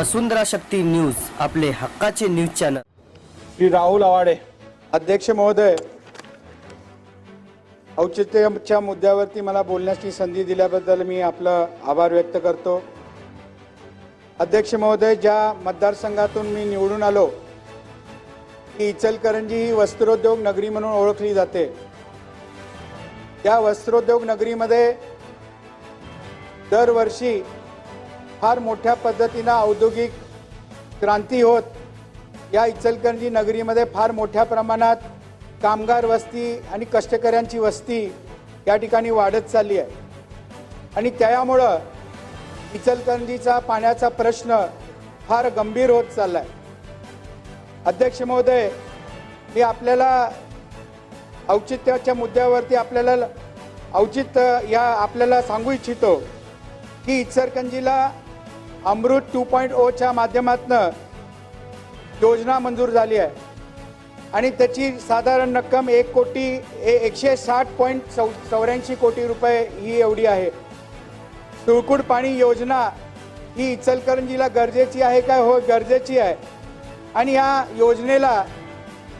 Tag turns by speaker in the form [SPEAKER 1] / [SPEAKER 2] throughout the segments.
[SPEAKER 1] वसुंधरा शक्ती news आपले हक्काचे news channel.
[SPEAKER 2] Shri Rahul Awade
[SPEAKER 3] अध्यक्ष महोदय औचित्याच्या मुद्द्यावरती मला बोलण्याची संधी दिल्याबद्दल मी आपलं आभार व्यक्त करतो. अध्यक्ष महोदय ज्या मतदारसंघातून मी निवडून आलो ती इचलकरंजी ही वस्त्रोद्योग नगरी म्हणून ओळखली जाते. त्या वस्त्रोद्योग नगरीमध्ये दरवर्षी फार मोठ्या पद्धतीनं औद्योगिक क्रांती होत या इचलकरंजी नगरीमध्ये फार मोठ्या प्रमाणात कामगार वस्ती आणि कष्टकऱ्यांची वस्ती या ठिकाणी वाढत चालली आहे. आणि त्यामुळं इचलकरंजीचा पाण्याचा प्रश्न फार गंभीर होत चालला आहे अध्यक्ष महोदय मी आपल्याला औचित्याच्या मुद्द्यावरती आपल्याला औचित्य या आपल्याला सांगू इच्छितो की इचलकरंजीला अमृत टू पॉईंट ओच्या माध्यमातनं योजना मंजूर झाली आहे. आणि त्याची साधारण रक्कम एक कोटी ए एकशे साठ पॉईंट चौ चौऱ्याऐंशी कोटी रुपये ही एवढी आहे. सुळकुड पाणी योजना ही इचलकरंजीला गरजेची आहे काय? हो गरजेची आहे. आणि या योजनेला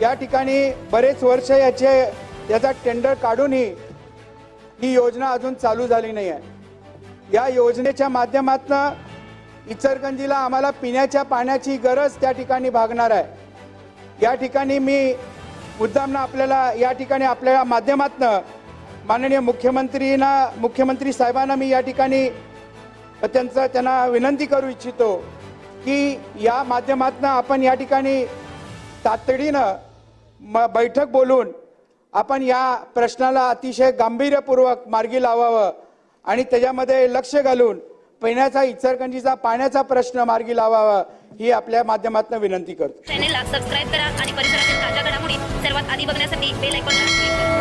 [SPEAKER 3] या ठिकाणी बरेच वर्ष याचे याचा टेंडर काढूनही ही योजना अजून चालू झाली नाही आहे. या योजनेच्या माध्यमातून इचरगंजीला आम्हाला पिण्याच्या पाण्याची गरज त्या ठिकाणी भागणार आहे. या ठिकाणी मी मुद्दामनं आपल्याला या ठिकाणी आपल्या माध्यमातनं माननीय मुख्यमंत्रीना मुख्यमंत्री साहेबांना मी या ठिकाणी त्यांचं त्यांना विनंती करू इच्छितो की या माध्यमातनं आपण या ठिकाणी तातडीनं म बैठक बोलून आपण या प्रश्नाला अतिशय गांभीर्यपूर्वक मार्गी लावावं आणि त्याच्यामध्ये लक्ष घालून पिण्याचा इचरकंजीचा पाण्याचा प्रश्न मार्गी लावावा ही आपल्या माध्यमातून विनंती करतो.
[SPEAKER 4] चॅनेलला सबस्क्राईब करा आणि परिसरातील ताज्या घडामोडी सर्वात आधी बघण्यासाठी बेल आयकॉन